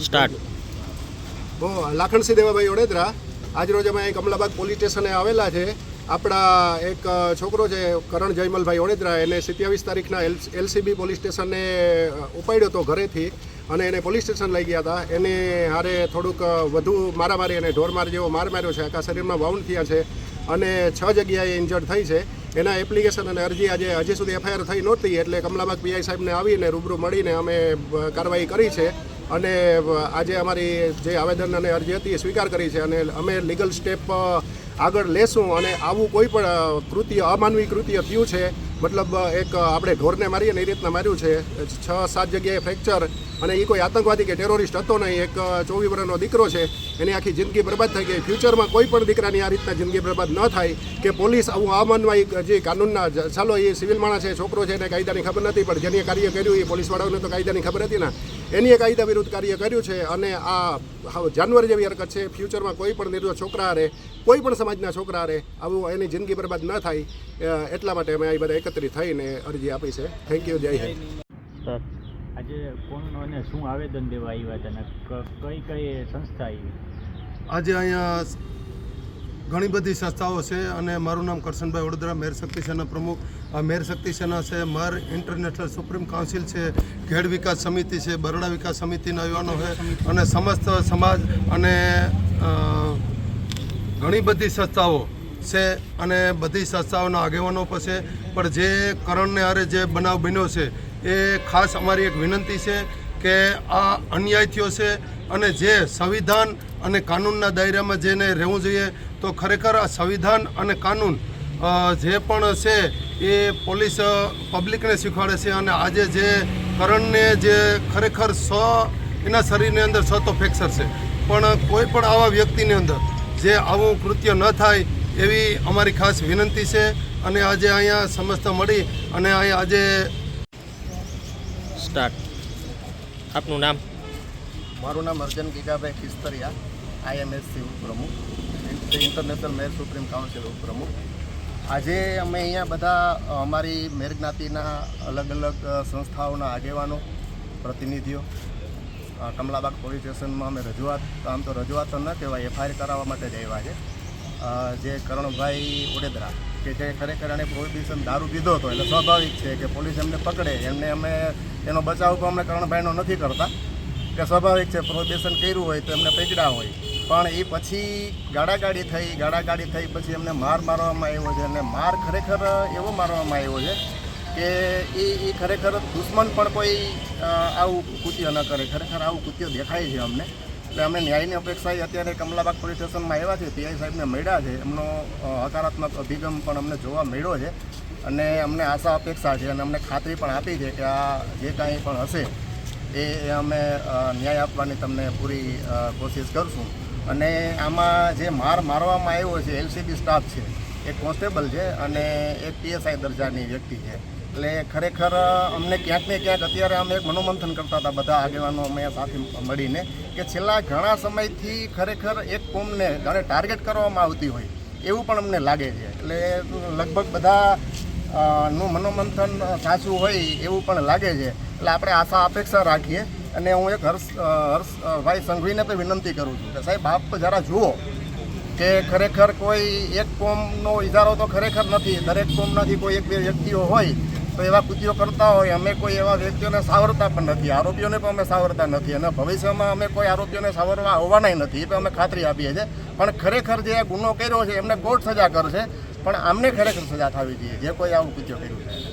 Start. Lakhansinh Devabhai Odedara આજરોજ અમે Kamlabagh police સ્ટેશને આવેલા છે. આપણા એક છોકરો છે, કરણ જયમલભાઈ ઓડેદરા એને સિત્યાવીસ તારીખના એલ, એલસીબી પોલીસ સ્ટેશને ઉપાડ્યો હતો ઘરેથી અને એને પોલીસ સ્ટેશન લઈ ગયા હતા. એને હારે થોડુંક વધુ મારામારી અને ઢોરમાર જેવો માર માર્યો છે. આખા શરીરમાં વાઉન્ડ થયા છે અને છ જગ્યાએ ઇન્જર્ડ થઈ છે. એના એપ્લિકેશન અને અરજી આજે, હજી સુધી એફઆઈઆર થઈ નહોતી એટલે કમલાબાગ પીઆઈ સાહેબને આવીને રૂબરૂ મળીને અમે કાર્યવાહી કરી છે. અને આજે અમારી જે આવેદન અને અરજી હતી એ સ્વીકાર કરી છે અને અમે લીગલ સ્ટેપ આગળ લેશું અને આવું કોઈ પણ કૃત્ય, અમાનવી કૃત્ય થયું છે મતલબ એક આપણે ઢોરને મારીએ ને એ રીતના માર્યું છે. છ, સાત જગ્યાએ ફ્રેક્ચર અને એ કોઈ આતંકવાદી કે ટેરોરિસ્ટ હતો નહીં. એક ચોવીસ વર્ષનો દીકરો છે. એની આખી જિંદગી બરબાદ થઈ ગઈ. ફ્યુચરમાં કોઈ પણ દીકરાની આ રીતના જિંદગી બરબાદ ન થાય કે પોલીસ આવું અમાનવાઈ જે કાનૂનના ચાલો, એ સિવિલ માણસ છે, છોકરો છે, એને કાયદાની ખબર નથી, પણ જેને કાર્ય કર્યું, એ પોલીસવાળાઓને તો કાયદાની ખબર હતી ને. એની કાયદા વિરુદ્ધ કાર્ય કર્યું છે અને આ જાનવર જેવી હરકત છે. ફ્યુચરમાં કોઈ પણ નિર્દોષ છોકરા હારે, કોઈ પણ સમાજના છોકરા હારે આવું એની જિંદગી બરબાદ ન થાય એટલા માટે અમે આ બધા એકત્રિત થઈને અરજી આપી છે. થેન્ક યુ જય હિન્દ. આજે કોણને શું આવેદન દેવા આવ્યા હતા અને કઈ કઈ સંસ્થા આવી આજે અહીંયા ઘણી બધી સંસ્થાઓ છે અને મારું નામ કરશનભાઈ વડોદરા મેર શક્તિ સેના પ્રમુખ. મેર શક્તિ સેના છે મર ઇન્ટરનેશનલ સુપ્રીમ કાઉન્સિલ છે ખેડ વિકાસ સમિતિ છે બરોડા વિકાસ સમિતિના યુવાનો છે અને સમસ્ત સમાજ અને ઘણી બધી સંસ્થાઓ છે અને બધી સંસ્થાઓના આગેવાનો પણ છે પણ જે કરણને હારે જે બનાવ બન્યો છે, એ ખાસ અમારી એક વિનંતી છે કે આ અન્યાય થયો છે અને જે સંવિધાન અને કાનૂનના દાયરામાં જેને રહેવું જોઈએ, તો ખરેખર આ સંવિધાન અને કાનૂન જે પણ છે એ પોલીસ પબ્લિકને શીખવાડે છે અને આજે જે કરણને જે ખરેખર સ, એના શરીરની અંદર સ તો ફ્રેક્ચર છે. પણ કોઈ પણ આવા વ્યક્તિની અંદર જે આવું કૃત્ય ન થાય એવી અમારી ખાસ વિનંતી છે અને આજે અહીંયા સમસ્ત મળી અને અહીંયા આજે સ્ટાર્ટ. આપનું નામ? મારું નામ અર્જન ગીગાભાઈ ખિસ્તરિયા આઈએમએસસી ઉપપ્રમુખ ઇન્ટરનેશનલ મેર સુપ્રીમ કાઉન્સિલ ઉપપ્રમુખ. આજે અમે અહીંયા બધા અમારી મેર જ્ઞાતિના અલગ અલગ સંસ્થાઓના આગેવાનો પ્રતિનિધિઓ કમલાબાગ પોલીસ સ્ટેશનમાં અમે રજૂઆત આમ તો રજૂઆત તો ન કહેવાય એફઆઈઆર કરાવવા માટે જ આવ્યા છે. જે કરણભાઈ ઓડેદરા કે જે ખરેખર એણે પ્રોહિબિશન દારૂ પીધો હતો, એટલે સ્વાભાવિક છે કે પોલીસ એમને પકડે, એમને અમે એનો બચાવ તો અમે કરણભાઈનો નથી કરતા. કે સ્વાભાવિક છે પ્રોહિબિશન કર્યું હોય તો એમને પકડ્યા હોય. પણ એ પછી ગાડાગાડી થઈ ગાડાગાડી થઈ પછી એમને માર મારવામાં આવ્યો છે, અને માર ખરેખર એવો મારવામાં આવ્યો છે કે એ એ ખરેખર દુશ્મન પણ કોઈ આવું કૃત્ય ન કરે. ખરેખર આવું કૃત્ય દેખાય છે અમને. એટલે અમે ન્યાયની અપેક્ષાએ અત્યારે કમલાબાગ પોલીસ સ્ટેશનમાં આવ્યા છે, પીઆઈ સાહેબને મળ્યા છે. એમનો હકારાત્મક અભિગમ પણ અમને જોવા મળ્યો છે અને અમને આશા અપેક્ષા છે અને અમને ખાતરી પણ આપી છે કે આ જે કાંઈ પણ હશે એ એ અમે ન્યાય આપવાની તમને પૂરી કોશિશ કરશું. અને આમાં જે માર મારવામાં આવ્યો છે, એલસીબી સ્ટાફ છે એક કોન્સ્ટેબલ છે અને એક પીએસઆઈ દરજાની વ્યક્તિ છે. એટલે ખરેખર અમને ક્યાંક ને ક્યાંક અત્યારે અમે એક મનોમંથન કરતા હતા બધા આગેવાનો અમે સાથે મળીને કે છેલ્લા ઘણા સમયથી ખરેખર એક કોમને જાણે ટાર્ગેટ કરવામાં આવતી હોય એવું પણ અમને લાગે છે. એટલે લગભગ બધા નું મનોમંથન સાચું હોય એવું પણ લાગે છે. એટલે આપણે આશા અપેક્ષા રાખીએ અને હું એક હર્ષ હર્ષભાઈ સંઘવીને પણ વિનંતી કરું છું કે સાહેબ આપ જરા જુઓ કે ખરેખર કોઈ એક કોમનો ઇજારો તો ખરેખર નથી. દરેક કોમનાથી કોઈ એક બે વ્યક્તિઓ હોય તો એવા કૃત્યો કરતા હોય, અમે કોઈ એવા વ્યક્તિઓને સાવરતા પણ નથી. આરોપીઓને પણ અમે સાવરતા નથી અને ભવિષ્યમાં અમે કોઈ આરોપીઓને સાવરવા આવવાના નથી, એ અમે ખાતરી આપીએ છીએ. પણ ખરેખર જે ગુનો કર્યો છે, એમને કોર્ટ સજા કરશે, પણ આમને ખરેખર સજા થવી જોઈએ, જે કોઈ આવું કૃત્યો કર્યું છે.